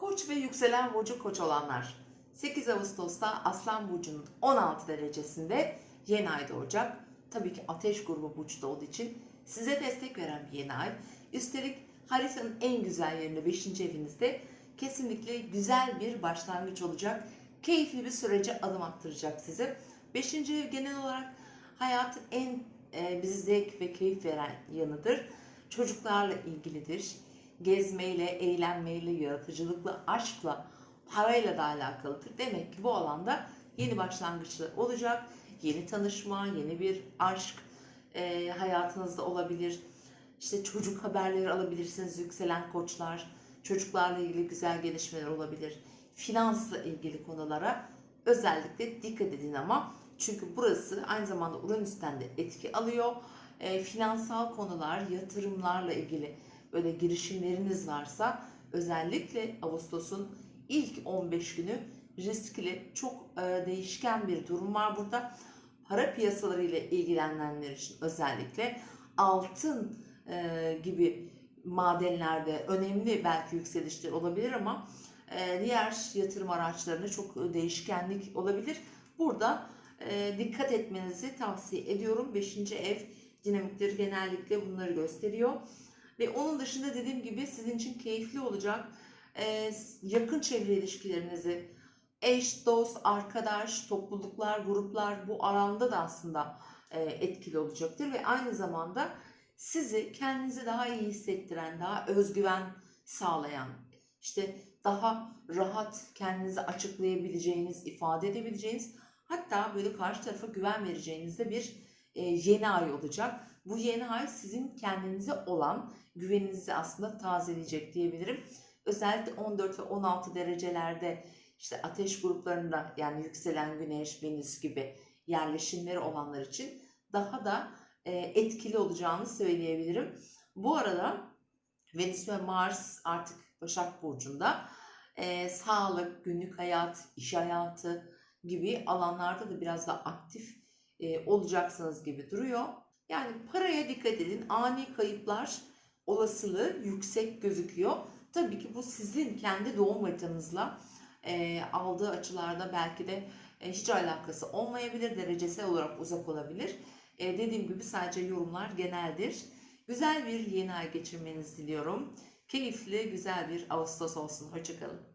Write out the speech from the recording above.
Koç ve yükselen burcu koç olanlar 8 Ağustos'ta Aslan Burcu'nun 16 derecesinde yeni ay doğacak. Tabii ki ateş grubu burçta olduğu için size destek veren bir yeni ay. Üstelik haritanın en güzel yerinde 5. evinizde kesinlikle güzel bir başlangıç olacak. Keyifli bir sürece adım attıracak size. 5. ev genel olarak hayatın en e, bizi zevk ve keyif veren yanıdır. Çocuklarla ilgilidir. Gezmeyle, eğlenmeyle, yaratıcılıkla, aşkla, parayla da alakalıdır. Demek ki bu alanda yeni başlangıçlar olacak. Yeni tanışma, yeni bir aşk e, hayatınızda olabilir. İşte çocuk haberleri alabilirsiniz yükselen koçlar. Çocuklarla ilgili güzel gelişmeler olabilir. Finansla ilgili konulara özellikle dikkat edin ama çünkü burası aynı zamanda Uranüs'ten de etki alıyor. E, finansal konular, yatırımlarla ilgili böyle girişimleriniz varsa özellikle Ağustos'un ilk 15 günü riskli, çok e, değişken bir durum var burada. Para piyasaları ile ilgilenenler için özellikle altın e, gibi madenlerde önemli belki yükselişler olabilir ama e, diğer yatırım araçlarında çok değişkenlik olabilir. Burada dikkat etmenizi tavsiye ediyorum. 5. ev dinamikleri genellikle bunları gösteriyor. Ve onun dışında dediğim gibi sizin için keyifli olacak e, yakın çevre ilişkilerinizi, eş, dost, arkadaş, topluluklar, gruplar bu alanda da aslında e, etkili olacaktır. Ve aynı zamanda sizi kendinizi daha iyi hissettiren, daha özgüven sağlayan, işte daha rahat kendinizi açıklayabileceğiniz, ifade edebileceğiniz, hatta böyle karşı tarafa güven vereceğiniz de bir e, yeni ay olacak. Bu yeni ay sizin kendinize olan güveninizi aslında tazeleyecek diyebilirim. Özellikle 14 ve 16 derecelerde işte ateş gruplarında yani yükselen güneş, venüs gibi yerleşimleri olanlar için daha da e, etkili olacağını söyleyebilirim. Bu arada Venüs ve Mars artık Başak Burcu'nda e, sağlık, günlük hayat, iş hayatı gibi alanlarda da biraz daha aktif e, olacaksınız gibi duruyor. Yani paraya dikkat edin. Ani kayıplar olasılığı yüksek gözüküyor. Tabii ki bu sizin kendi doğum haritanızla e, aldığı açılarda belki de e, hiç alakası olmayabilir. Derecesel olarak uzak olabilir. E, dediğim gibi sadece yorumlar geneldir. Güzel bir yeni ay geçirmenizi diliyorum. Keyifli, güzel bir Ağustos olsun. Hoşçakalın.